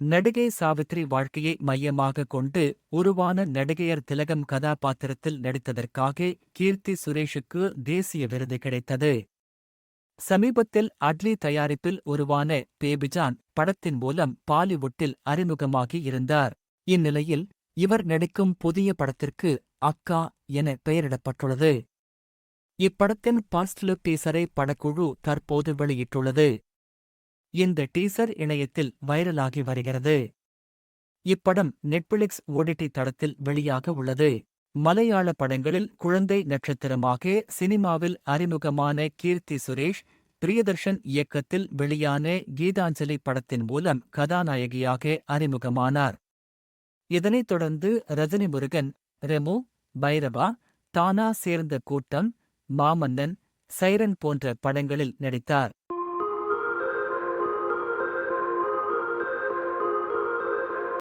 நடிகை சாவித்ரி வாழ்க்கையை மையமாக கொண்டு உருவான நடிகையர் திலகம் கதாபாத்திரத்தில் நடித்ததற்காக கீர்த்தி சுரேஷுக்கு தேசிய விருது கிடைத்தது. சமீபத்தில் அட்லி தயாரிப்பில் உருவான பேபிஜான் படத்தின் மூலம் பாலிவுட்டில் அறிமுகமாகி இருந்தார். இந்நிலையில் இவர் நடிக்கும் புதிய படத்திற்கு அக்கா என பெயரிடப்பட்டுள்ளது. இப்படத்தின் பர்ஸ்ட் லுக் டீசரை படக்குழு தற்போது வெளியிட்டுள்ளது. இந்த டீசர் இணையத்தில் வைரலாகி வருகிறது. இப்படம் நெட்ஃபிளிக்ஸ் ஓடிடி தளத்தில் வெளியாக உள்ளது. மலையாள படங்களில் குழந்தை நட்சத்திரமாக சினிமாவில் அறிமுகமான கீர்த்தி சுரேஷ் பிரியதர்ஷன் இயக்கத்தில் வெளியான கீதாஞ்சலி படத்தின் மூலம் கதாநாயகியாக அறிமுகமானார். இதனைத் தொடர்ந்து ரஜினி முருகன் ரெமு பைரவா தானா சேர்ந்த கூட்டம் மாமன்னன் சைரன் போன்ற படங்களில் நடித்தார்.